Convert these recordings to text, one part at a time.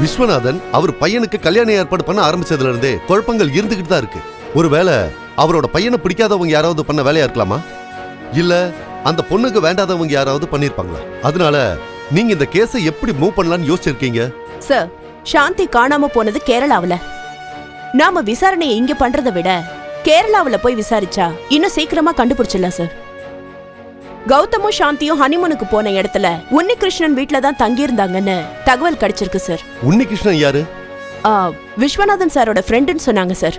விஸ்வநாதன் அவர் பையனுக்கு கல்யாணம் ஏற்பாடு பண்ண ஆரம்பிச்சதுல இருந்தே குழப்பங்கள் இருந்துகிட்டு தான் இருக்கு. ஒருவேளை அவரோட பையனை பிடிக்காதவங்க யாராவது பண்ண வேலையா இருக்கலாமா? இல்ல அந்த பொண்ணுக்கு வேண்டாதவங்க யாராவது பண்ணிருப்பாங்களா? அதனால நீங்க இந்த கேஸை எப்படி மூவ் பண்ணலாம்னு யோசிச்சிருக்கீங்க? சார் சாந்தி காணாம போனது கேரளாவுல. நாம விசாரணையை இங்க பண்றதை விட கேரளாவுல போய் விசாரிச்சா இன்னும் சீக்கிரமா கண்டுபிடிச்சிடலாம் சார். கௌதமும் சாந்தியும் ஹனிமூனுக்கு போன இடத்துல உன்னிகிருஷ்ணன் வீட்ல தான் தங்கியிருந்தாங்கன்னு தகவல் கிடைச்சிருக்கு சார் உன்னிகிருஷ்ணன் யாரு? ஆ, விஸ்வநாதன் சாரோட ஃப்ரெண்டுன்னு சொன்னாங்க சார்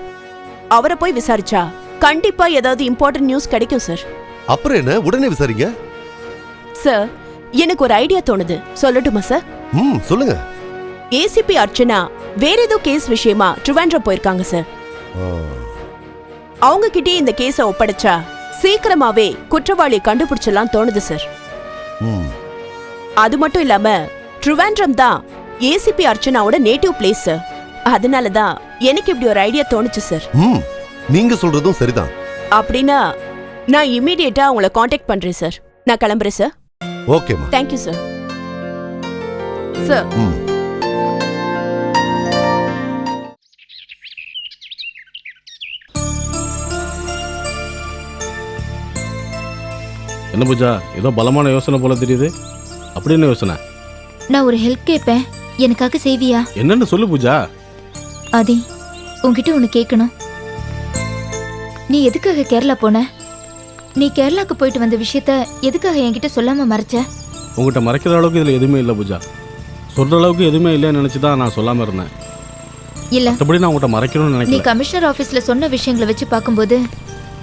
அவரை போய் விசாரிச்சா கண்டிப்பா ஏதாவது இம்பார்ட்டன்ட் நியூஸ் கிடைக்கும் சார் அப்புறம் என்ன? உடனே விசாரிங்க. சார் எனக்கு ஒரு ஐடியா தோணுது. சொல்லட்டுமா சார் ம் சொல்லுங்க. ஏசிபி அர்ச்சனா வேற ஏதோ கேஸ் விஷயமா ட்ரிவாண்ட்ரம் போயிருக்காங்க சார் அவங்க கிட்டே இந்த கேஸ ஒப்படைச்சா சீக்கிரமாவே குற்றவாளியை கண்டுபிடிச்சிடலாம் தோணுது சார் அது மட்டும் இல்லாம ட்ரிவாண்ட்ரம் தான் ஏசிபி அர்ச்சனாவோட நேட்டிவ் பிளேஸ் சார் அதனால தான் எனக்கு இப்படி ஒரு ஐடியா தோணுச்சு சார் ம். நீங்க சொல்றதும் சரிதான். அப்படின்னா நான் இம்மீடியட்டா உங்களை காண்டாக்ட் பண்றேன் சார் நான் கிளம்புறேன் சார் ஓகேம்மா தேங்க்யூ சார் சார் என்ன பூஜா ஏதோ பலமான யோசனை போல தெரியுது. அப்படி என்ன யோசனை? நான் ஒரு ஹெல்ப் கேட்பேன். எனக்காக செய்வியா? என்னன்னு சொல்லு பூஜா. ஆதி உன்கிட்ட ஒன்று கேட்கணும். நீ எதுக்காக கேரளா போன? நீ கேரளாக்கு போயிட்டு வந்த விஷயத்த எதுக்காக என்கிட்ட சொல்லாம மறைச்ச? உங்ககிட்ட மறைக்கிற அளவுக்கு இதில் எதுவுமே இல்லை பூஜா. சொல்கிற அளவுக்கு எதுவுமே இல்லைன்னு நினச்சி தான் நான் சொல்லாமல் இருந்தேன். இல்ல. மற்றபடி நான் உங்கள்கிட்ட மறைக்கணும்னு நீ கமிஷனர் ஆபீஸ்ல சொன்ன விஷயங்களை வச்சு பார்க்கும்போது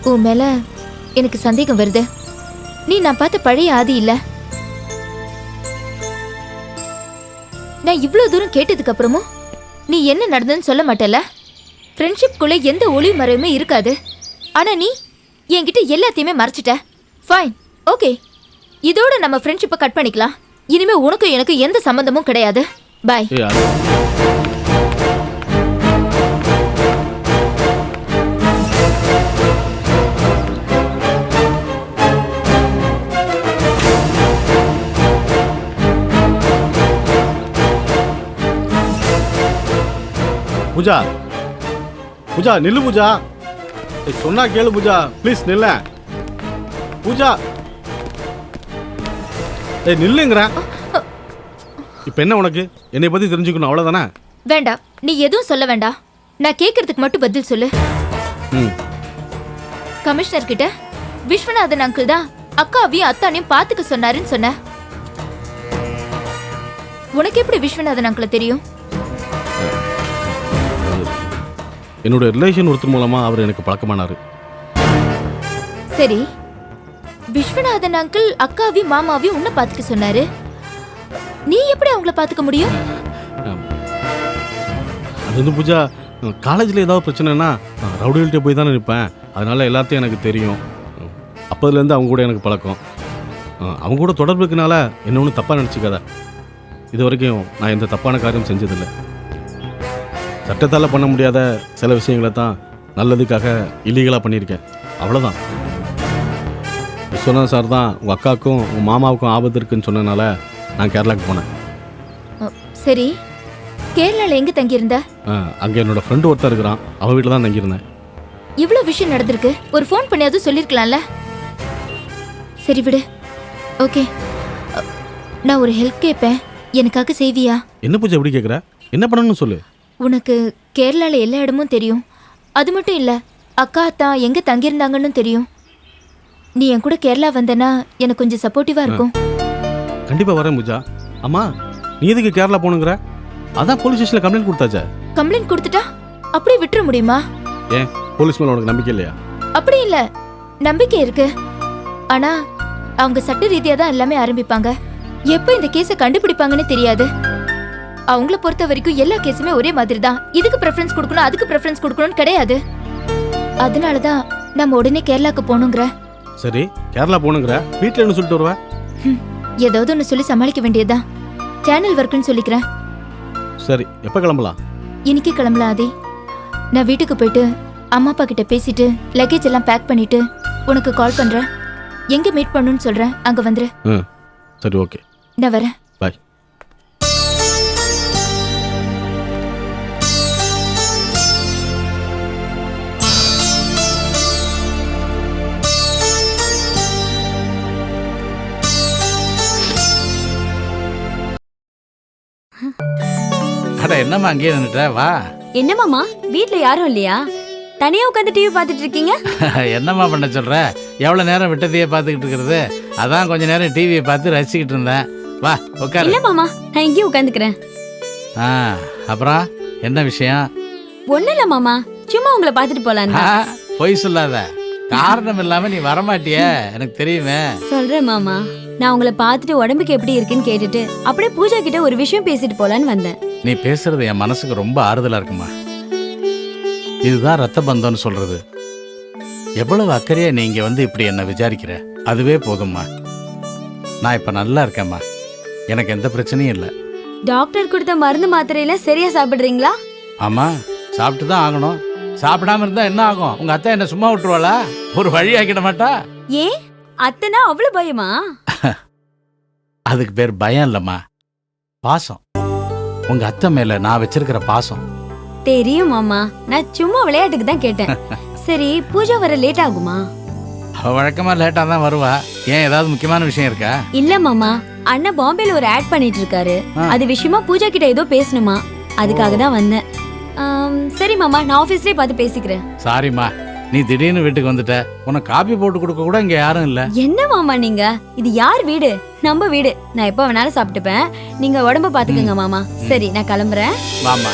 உன் மேல எனக்கு சந்தேகம் வருது. நீ நான் பார்த்த பழைய ஆதி இல்ல. நான் இவ்வளோ தூரம் கேட்டதுக்கு அப்புறமும் நீ என்ன நடந்ததுன்னு சொல்ல மாட்டல ஃப்ரெண்ட்ஷிப்குள்ள எந்த ஒளி மறைவுமே இருக்காது. ஆனா நீ என்கிட்ட எல்லாத்தையுமே மறைச்சிட்ட. ஃபைன் ஓகே இதோட நம்ம ஃப்ரெண்ட்ஷிப்பை கட் பண்ணிக்கலாம். இனிமே உனக்கும் எனக்கு எந்த சம்பந்தமும் கிடையாது. பாய் பூஜா. பூஜா நில்லு பூஜா. சொன்னா கேளு பூஜா. ப்ளீஸ் நில்ல. பூஜா. ஏய் நில்லுங்கிறேன் இப்போ என்ன உனக்கு? என்னை பற்றி தெரிஞ்சுக்கணும் அவ்வளோதானே வேண்டாம் நீ எதுவும் சொல்ல வேண்டாம் நான் கேட்கறதுக்கு மட்டும் பதில் சொல்லு. ம். கமிஷனர் கிட்ட விஸ்வநாதன் அங்கிள் தான் அக்காவையும் அத்தானையும் பாத்துக்க சொன்னாருன்னு சொன்ன. உனக்கு எப்படி விஸ்வநாதன் அங்கிள தெரியும்? என்னோட ரிலேஷன் ஒருத்தர் மூலமாக அவர் எனக்கு பழக்கமானார். சரி. விஸ்வநாதன் அங்கிள் அக்காவையும் மாமாவையும் உன்னை பாத்துக்க சொன்னாரு. நீ எப்படி அவங்கள பாத்துக்க முடியும்? அது வந்து பூஜா காலேஜில் ஏதாவது பிரச்சனைனா நான் ரவுடிகள்கிட்ட போய் தானே நிற்பேன். அதனால எல்லாத்தையும் எனக்கு தெரியும். அப்போதுலேருந்து அவங்க கூட எனக்கு பழக்கம். அவங்க கூட தொடர்பு இருக்கனால என்ன ஒன்றும் தப்பாக நினச்சிக்காத. இது வரைக்கும் நான் எந்த தப்பான காரியம் செஞ்சதில்லை. சட்டத்தால் பண்ண முடியாத சில விஷயங்களை தான் நல்லதுக்காக இல்லீகலாக பண்ணியிருக்கேன். அவ்வளோதான் விஸ்வநாத் சார் தான் உங்கள் அக்காவுக்கும் உங்கள் மாமாவுக்கும் ஆபத்து இருக்குன்னு சொன்னனால நான் கேரளாவுக்கு போனேன். சரி. கேரளால எங்க தங்கியிருந்த? அங்கே என்னோட ஃப்ரெண்டு ஒருத்தன் இருக்கிறான். அவன் வீட்டில் தான் தங்கியிருந்தேன். இவ்ளோ விஷயம் நடந்திருக்கு. ஒரு ஃபோன் பண்ணியாவது சொல்லிருக்கலாம்ல? சரி விடு. ஓகே நான் ஒரு ஹெல்ப் கேட்பேன் எனக்காக செய்வியா? என்ன பூஜை எப்படி கேட்குற என்ன பண்ணணும்னு சொல்லு. உனக்கு கேரளால எல்லா இடமும் தெரியும். அது மட்டும் இல்ல அக்கா அத்தா எங்க தங்கியிருந்தாங்கன்னு தெரியும். நீ என் கூட கேரளா வந்தனா எனக்கு கொஞ்சம் சப்போர்ட்டிவா இருக்கும். கண்டிப்பாக வரேன் பூஜா. அம்மா நீ எதுக்கு கேரளா போகணுங்கிற? அதான் போலீஸ் ஸ்டேஷனில் கம்ப்ளைண்ட் கொடுத்தாச்சே. கம்ப்ளைண்ட் கொடுத்துட்டா? அப்படியே விட்டுற முடியுமா? ஏன் போலீஸ் மேலே உனக்கு நம்பிக்கை இல்லையா? அப்படி இல்ல. நம்பிக்கை இருக்கு. ஆனா அவங்க சட்ட ரீதியா தான் எல்லாமே ஆரம்பிப்பாங்க. எப்ப இந்த கேஸை கண்டுபிடிப்பாங்கன்னு தெரியாது. அவங்கள பொறுத்த வரைக்கும் எல்லா கேஸுமே ஒரே மாதிரி தான் இதுக்கு ப்ரெஃபரன்ஸ் கொடுக்கணும் அதுக்கு ப்ரெஃபரன்ஸ் கொடுக்கணும்னு கிடையாது. அதனால தான் நம்ம உடனே கேரளாக்கு போகணுங்கிற. சரி கேரளா போகணுங்கிற? வீட்டில் என்ன சொல்லிட்டு வருவ? ஏதாவது ஒன்று சொல்லி சமாளிக்க வேண்டியதுதான். சேனல் ஒர்க்குன்னு சொல்லிக்கிறேன். சரி எப்போ கிளம்பலாம்? இன்னைக்கு கிளம்பலாம் ஆதி. நான் வீட்டுக்கு போயிட்டு அம்மா அப்பா கிட்ட பேசிட்டு லக்கேஜ் எல்லாம் பேக் பண்ணிட்டு உனக்கு கால் பண்றேன். எங்க மீட் பண்ணணும்னு சொல்றேன் அங்க வந்துரு. ம் சரி ஓகே நான் வரேன். பாய் என்னம்மா அங்கேயே நின்னுட்ட? வா. என்ன மாமா? வீட்ல யாரும் இல்லையா? தனியா உட்காந்து டிவி பார்த்துட்டு இருக்கீங்க? என்னம்மா பண்ண சொல்ற? எவ்வளவு நேரம் விட்டதையே பார்த்துக்கிட்டு இருக்கிறது. அதான் கொஞ்ச நேரம் டிவியை பார்த்து ரசிச்சுக்கிட்டு இருந்தேன். வா உட்காரு. இல்ல மாமா நான் இங்கேயே உட்காந்துக்கிறேன். ஆ அப்புறம் என்ன விஷயம்? ஒண்ணு இல்ல மாமா சும்மா உங்களை பார்த்துட்டு போலாம் ஆ, பொய் சொல்லாத. காரணம் இல்லாம நீ வரமாட்டியே. எனக்கு தெரியுமே. சொல்றேன் மாமா. நான் உங்களை பார்த்துட்டு உடம்புக்கு எப்படி இருக்குன்னு கேட்டுட்டு அப்படியே பூஜா கிட்ட ஒரு விஷயம் பேசிட்டு போலான்னு வந்தேன். நீ பேசுறது என் மனசுக்கு ரொம்ப ஆறுதலா இருக்குமா? இதுதான் ரத்த பந்தம்னு சொல்றது. எவ்வளவு அக்கறையா நீ இங்க வந்து இப்படி என்ன விசாரிக்கிற? அதுவே போதும்மா. நான் இப்ப நல்லா இருக்கேம்மா. எனக்கு எந்த பிரச்சனையும் இல்லை. டாக்டர் கொடுத்த மருந்து மாத்திரையெல்லாம் சரியா சாப்பிடுறீங்களா? ஆமா சாப்பிட்டு தான் ஆகணும். சாப்பிடாம இருந்தா என்ன ஆகும்? உங்க அத்தை என்ன சும்மா விட்டுருவாளா? ஒரு வழி ஆக்கிட மாட்டா? ஏன்? அத்தனா அவ்வளவு பயமா? அதுக்கு பேர் பயம் இல்லம்மா. பாசம். உங்க அத்தை மேல நான் வச்சிருக்கிற பாசம். தெரியும் மாமா. நான் சும்மா விளையாட்டுக்கு தான் கேட்டேன். சரி பூஜா வர லேட் ஆகுமா? அவ வழக்கமா லேட்டா தான் வருவா. ஏன் ஏதாவது முக்கியமான விஷயம் இருக்கா? இல்ல மாமா. அண்ணன் பாம்பேல ஒரு ஆட் பண்ணிட்டு இருக்காரு. அது விஷயமா பூஜா கிட்ட ஏதோ பேசணுமா? அதுக்காக தான் வந்தேன். சரி மாமா நான் ஆபீஸ்லயே பார்த்து பேசிக்கிறேன். சாரிம்மா நீ திடீர்னு வீட்டுக்கு வந்துட்ட. உனக்கு காபி போட்டு கொடுக்க கூட இங்க யாரும் இல்ல. என்ன மாமா நீங்க? இது யார் வீடு? நம்ம வீடு. நான் எப்ப வேணாலும் சாப்பிட்டுப்பேன். நீங்க உடம்ப பாத்துக்கோங்க மாமா. சரி நான் கிளம்புறேன். வாமா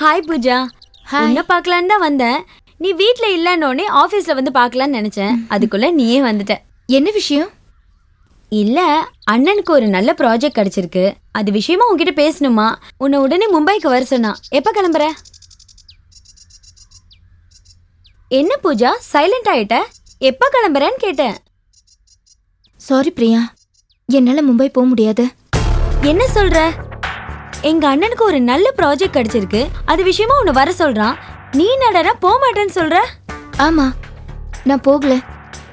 ஹாய் பூஜா. உன்ன பார்க்கலான்னு தான் வந்தேன். நீ வீட்ல இல்லன்னோடனே ஆபீஸ்ல வந்து பார்க்கலான்னு நினைச்சேன். அதுக்குள்ள நீயே வந்துட்ட. என்ன விஷயம்? இல்ல அண்ணனுக்கு ஒரு நல்ல ப்ராஜெக்ட் கிடைச்சிருக்கு. அது விஷயமா உன்கிட்ட பேசணுமா? உன்னை உடனே மும்பைக்கு வர சொன்னா எப்ப கிளம்புற? என்ன பூஜா சைலண்ட் ஆயிட்ட? எப்ப கிளம்புறேன்னு கேட்டேன். சாரி பிரியா. என்னால மும்பை போக முடியாது. என்ன சொல்ற? எங்க அண்ணனுக்கு ஒரு நல்ல ப்ராஜெக்ட் கிடைச்சிருக்கு. அது விஷயமா உன்னை வர சொல்றான். நீ நடனா போக மாட்டேன்னு சொல்ற? ஆமா நான் போகல.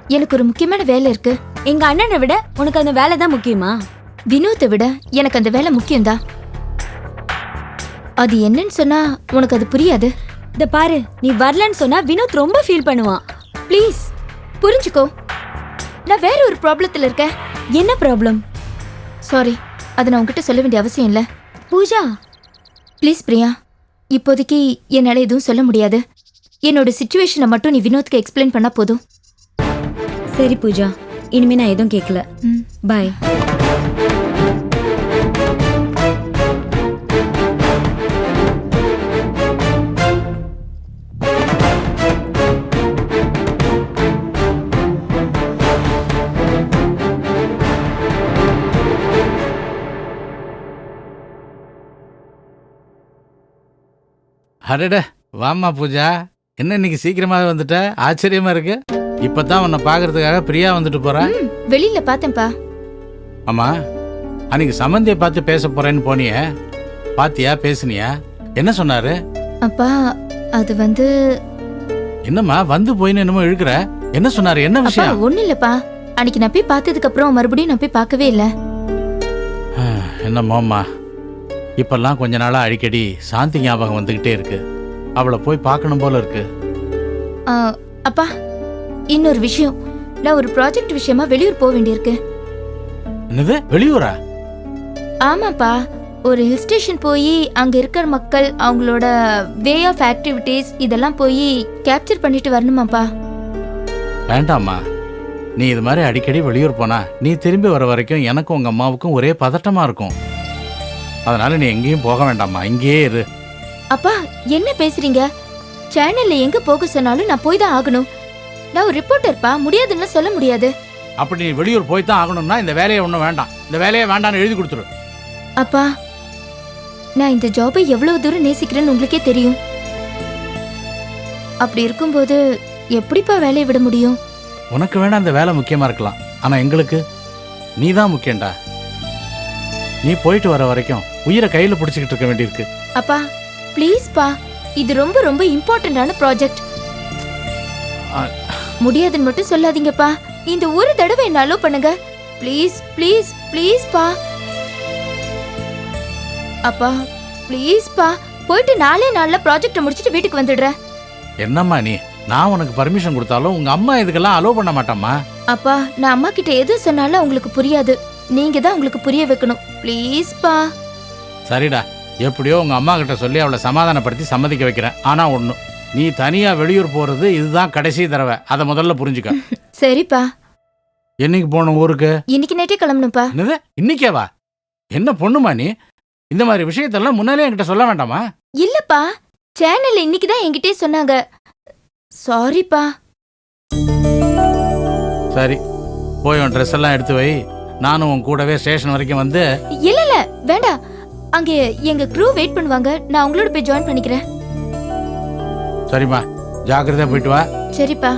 எனக்கு ஒரு முக்கியமான வேலை இருக்கு. எங்க அண்ணனை விட உனக்கு அந்த வேலை தான் முக்கியமா? வினோத்தை விட எனக்கு அந்த வேலை முக்கியம்தான் அது என்னன்னு சொன்னா உனக்கு அது புரியாது. இந்த பாரு நீ வரலன்னு சொன்னா வினோத் ரொம்ப ஃபீல் பண்ணுவான். ப்ளீஸ் புரிஞ்சுக்கோ. நான் வேற ஒரு ப்ராப்ளத்துல இருக்கேன். என்ன ப்ராப்ளம் சாரி அதை நான் உன்கிட்ட சொல்ல வேண்டிய அவசியம் இல்லை. பூஜா! ப்ளீஸ் பிரியா. இப்போதைக்கு என்னால் எதுவும் சொல்ல முடியாது. என்னோட சுச்சுவேஷனை மட்டும் நீ வினோத்க்கு எக்ஸ்பிளைன் பண்ணா போதும். சரி பூஜா. இனிமே நான் எதுவும் கேட்கல ம். பாய் அடட வாம்மா பூஜா. என்ன இன்னைக்கு சீக்கிரமாவே வந்துட்ட? ஆச்சரியமா இருக்கு. இப்பதான் உன்னை பாக்குறதுக்காக பிரியா வந்துட்டு போறா. ம், வெளியில பார்த்தேன்ப்பா ஆமா அன்னைக்கு சம்மந்தியை பார்த்து பேச போறேன்னு போனியே. பாத்தியா பேசுனியா? என்ன சொன்னாரு? அப்பா அது வந்து என்னம்மா வந்து போயின்னு என்னமோ இழுக்கிற? என்ன சொன்னாரு? என்ன அப்பா விஷயம்? ஒண்ணு இல்லப்பா. அன்னைக்கு நான் போய் பார்த்ததுக்கு அப்புறம் மறுபடியும் நான் போய் பார்க்கவே இல்லை. என்னமோம்மா. இப்பெல்லாம் கொஞ்ச நாளா அடிக்கடி சாந்தி ஞாபகம் வந்துகிட்டே இருக்கு. அவளை போய் பார்க்கணும் போல இருக்கு. ஆ, அப்பா இன்னொரு விஷயம். நான் ஒரு ப்ராஜெக்ட் விஷயமா வெளியூர் போக வேண்டியிருக்கு. என்னது? வெளியூரா? ஆமாப்பா ஒரு ஹில் ஸ்டேஷன் போய் அங்க இருக்கிற மக்கள் அவங்களோட வே ஆஃப் ஆக்டிவிட்டீஸ் இதெல்லாம் போய் கேப்சர் பண்ணிட்டு வரணுமாப்பா. வேண்டாம்மா. நீ இது மாதிரி அடிக்கடி வெளியூர் போனா நீ திரும்பி வர வரைக்கும் எனக்கும் உங்க அம்மாவுக்கும் ஒரே பதட்டமா இருக்கும். அதனால நீ எங்கேயும் போக வேண்டாம்மா. இங்கேயே இரு. அப்பா என்ன பேசுறீங்க? சேனல்ல எங்க போக சொன்னாலும் நான் போய் தான் ஆகணும். நான் ஒரு ரிப்போர்ட்டர்ப்பா முடியாதுன்னு சொல்ல முடியாது. அப்படி நீ வெளியூர் போய் தான் ஆகணும்னா இந்த வேலையை ஒன்றும் வேண்டாம். இந்த வேலையை வேண்டாம்னு எழுதி கொடுத்துரு. அப்பா நான் இந்த ஜாபை எவ்வளவு தூரம் நேசிக்கிறேன்னு உங்களுக்கே தெரியும். அப்படி இருக்கும்போது எப்படிப்பா வேலையை விட முடியும்? உனக்கு வேணா இந்த வேலை முக்கியமா இருக்கலாம். ஆனா எங்களுக்கு நீ தான் முக்கியம்டா. நீ போயிட்டு வர வரைக்கும் உயிரை கையில பிடிச்சிக்கிட்டு இருக்க வேண்டியிருக்கு. அப்பா ப்ளீஸ்ப்பா இது ரொம்ப ரொம்ப இம்பார்ட்டண்டான ப்ராஜெக்ட். முடியாதுன்னு மட்டும் சொல்லாதீங்கப்பா. இந்த ஒரு தடவை என்ன அலோ பண்ணுங்க? ப்ளீஸ் ப்ளீஸ் ப்ளீஸ்ப்பா அப்பா ப்ளீஸ்ப்பா போயிட்டு நாளே நாள்ல ப்ராஜெக்ட் முடிச்சிட்டு வீட்டுக்கு வந்துடுறேன். என்னம்மா நீ? நான் உனக்கு பர்மிஷன் கொடுத்தாலும் உங்க அம்மா இதுக்கெல்லாம் அலோவ் பண்ண மாட்டாம்மா. அப்பா நான் அம்மா கிட்ட எது சொன்னாலும் உங்களுக்கு புரியாது. நீங்க தான் உங்களுக்கு புரிய வைக்கணும். ப்ளீஸ்ப்பா சரிடா. எப்படியோ உங்க அம்மா கிட்ட சொல்லி அவளை சமாதானப்படுத்தி சம்மதிக்க வைக்கிறேன். ஆனா ஒண்ணு நீ தனியா வெளியூர் போறது இதுதான் கடைசி தடவை. அதை முதல்ல புரிஞ்சுக்க. சரிப்பா. என்னைக்கு போகணும் ஊருக்கு? இன்னைக்கு நைட்டே கிளம்பணும்ப்பா. என்னது? இன்னைக்கேவா? என்ன பொண்ணுமா நீ? இந்த மாதிரி விஷயத்தெல்லாம் முன்னாலே என்கிட்ட சொல்ல வேண்டாமா? இல்லப்பா. சேனல்ல இன்னைக்கு தான் என்கிட்டயே சொன்னாங்க. சாரிப்பா சரி போய் உன் ட்ரெஸ் எல்லாம் எடுத்து வை. நானும் உன் கூடவே ஸ்டேஷன் வரைக்கும் வந்து இல்ல இல்ல. வேண்டாம். அங்க எங்க க்ரூ வெயிட் பண்ணுவாங்க. நான் உங்களோட போய் ஜாயின் பண்ணிக்கிறேன். சரிம்மா. ஜாக்கிரதையா போயிட்டு வா. சரிப்பா.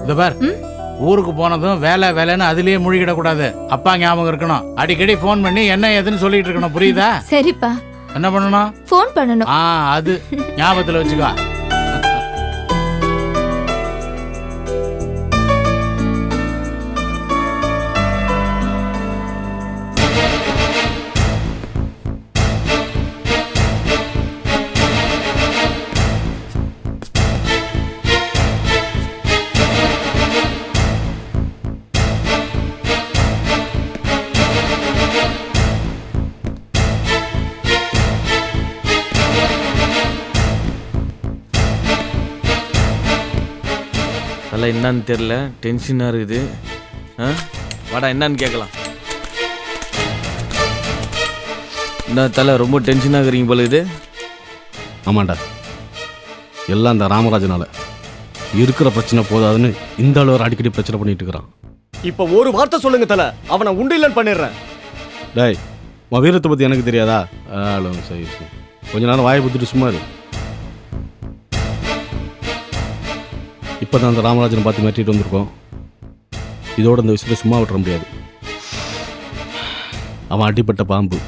இந்த பார் ம்? ஊருக்கு போனதும் வேலை வேலைன்னு அதுலயே முழுகிடக்கூடாது. அப்பா ஞாபகம் இருக்கணும். அடிக்கடி ஃபோன் பண்ணி என்ன ஏதுன்னு சொல்லிட்டு இருக்கணும். புரியுதா? சரிப்பா. என்ன பண்ணணும்? ஃபோன் பண்ணணும். ஆ அது ஞாபகத்துல வச்சுக்கோ. நல்லா என்னன்னு தெரில டென்ஷனாக இருக்குது. ஆ? வாடா என்னன்னு கேட்கலாம். என்ன தலை ரொம்ப டென்ஷனாக இருக்கிறீங்க போல இது ஆமாண்டா. எல்லாம் இந்த ராமராஜனால. இருக்கிற பிரச்சனை போதாதுன்னு இந்த அளவு அடிக்கடி பிரச்சனை பண்ணிட்டு இருக்கிறான். இப்ப ஒரு வார்த்தை சொல்லுங்க தல. அவனை உண்டு இல்லைன்னு பண்ணிடுறேன். டேய் உன் வீரத்தை பற்றி எனக்கு தெரியாதா? ஆளும் சரி சரி. கொஞ்ச நேரம் வாயை புத்திட்டு சும்மா இரு. இப்போ தான் அந்த ராமராஜனை பார்த்து மிரட்டிட்டு வந்திருக்கோம். இதோட இந்த விஷயத்தை சும்மா விட்டுற முடியாது. அவன் அடிப்பட்ட பாம்பு.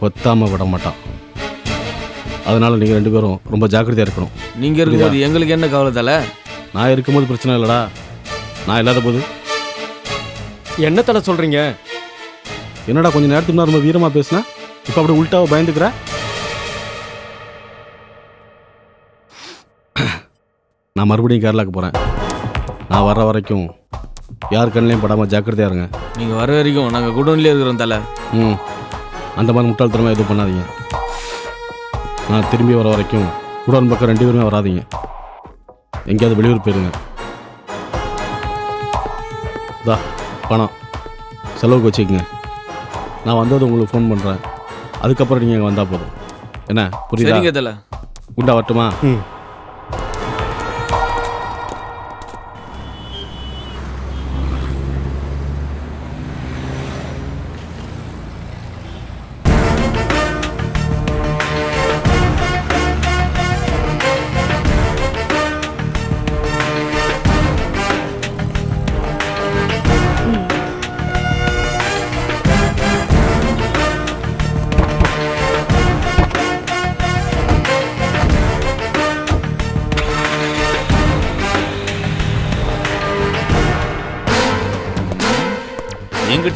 கொத்தாம விட மாட்டான். அதனால நீங்கள் ரெண்டு பேரும் ரொம்ப ஜாக்கிரதையாக இருக்கணும். நீங்கள் இருக்கும்போது எங்களுக்கு என்ன கவலை தலை? நான் இருக்கும்போது பிரச்சனை இல்லைடா. நான் இல்லாத போது? என்ன தல சொல்றீங்க? என்னடா கொஞ்சம் நேரத்துக்கு முன்னாடி ரொம்ப வீரமாக பேசுனா? இப்போ அப்படி உள்டாவை பயந்துக்கிற? நான் மறுபடியும் கேரளாக்கு போகிறேன் நான் வர்ற வரைக்கும் யார் கண்ணிலையும் படாமல் ஜாக்கிரதையா இருங்க. நீங்கள் வர வரைக்கும் நாங்கள் குடோன்லேயே இருக்கிறோம் தலை. ம். அந்த மாதிரி முட்டாள்தனமாக எதுவும் பண்ணாதீங்க. நான் திரும்பி வர வரைக்கும் உடன் பக்கம் ரெண்டு பேருமே வராதீங்க. எங்கேயாவது வெளியூர் போயிருங்க. தா பணம். செலவுக்கு வச்சுக்கோங்க. நான் வந்தது உங்களுக்கு ஃபோன் பண்ணுறேன் அதுக்கப்புறம் நீங்கள் இங்கே வந்தால் போதும். என்ன? புரியுதா? சரிங்க தலை. குண்டா வரட்டுமா?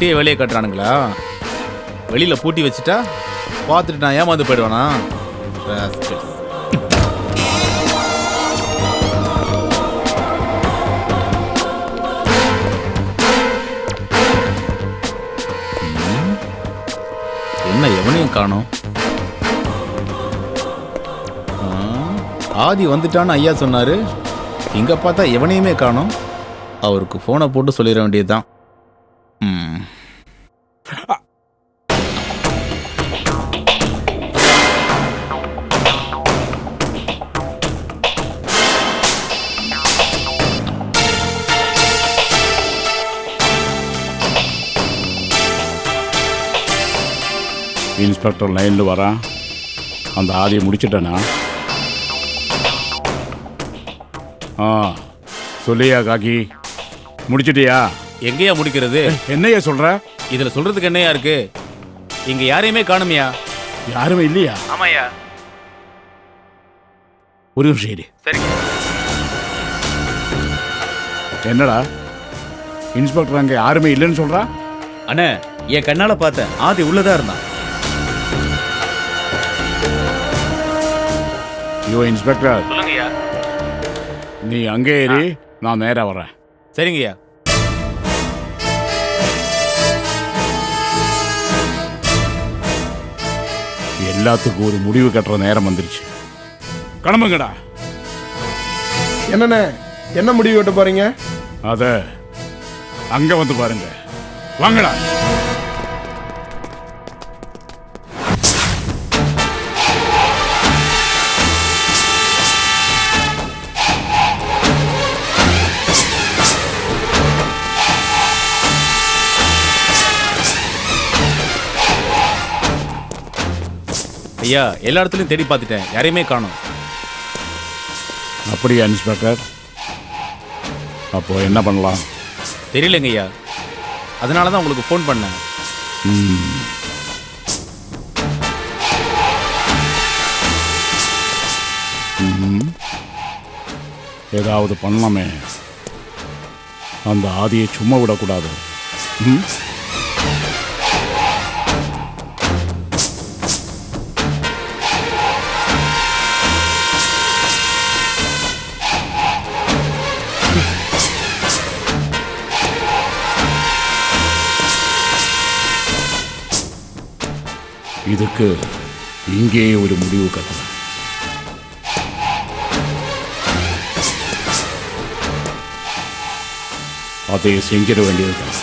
ம். வெளியே கட்டுறானுங்களா? வெளியில் பூட்டி வச்சுட்டா பார்த்துட்டு நான் ஏமாந்து போயிடுவானா? என்ன எவனையும் காணும்? ஆதி வந்துட்டான்னு ஐயா சொன்னாரு. இங்க பார்த்தா எவனையுமே காணும். அவருக்கு போனை போட்டு சொல்லிட வேண்டியதுதான். இன்ஸ்பெக்டர் லைனில் வரான் அந்த ஆதியை முடிச்சிட்டேனா? ஆ சொல்லியா காக்கி? முடிச்சிட்டியா? எங்கேயா முடிக்கிறது? என்னையா சொல்ற? இதுல சொல்றதுக்கு என்னையா இருக்கு? இங்க யாரையுமே காணுமியா? யாருமே இல்லையா? ஆமாயா ஒரு நிமிஷம் இரு. சரிங்க என்னடா? இன்ஸ்பெக்டர் அங்கே யாருமே இல்லைன்னு சொல்றா? அண்ணே என் கண்ணால பார்த்தேன். ஆதி உள்ளதா இருந்தான். யோ இன்ஸ்பெக்டர் நீ அங்கே ஏறி நான் நேரா வரேன் சரிங்கய்யா. எல்லாத்துக்கும் ஒரு முடிவு கட்டுற நேரம் வந்துருச்சு. கிளம்புங்கடா. என்னண்ணே என்ன முடிவு வெட்ட போறீங்க? அத அங்க வந்து பாருங்க. வாங்கடா. ஐயா எல்லா இடத்துலையும் தேடி பார்த்துட்டேன். யாரையுமே காணோம். அப்படியா இன்ஸ்பெக்டர்? அப்போ என்ன பண்ணலாம்? தெரியலங்க ஐயா. அதனால தான் உங்களுக்கு ஃபோன் பண்ணேன். ஏதாவது பண்ணலாமே. அந்த ஆதியை சும்மா விடக்கூடாது. ம்? இதுக்கு இங்கேயே ஒரு முடிவு கட்டணும் அதை செஞ்சிட வேண்டியதுதான்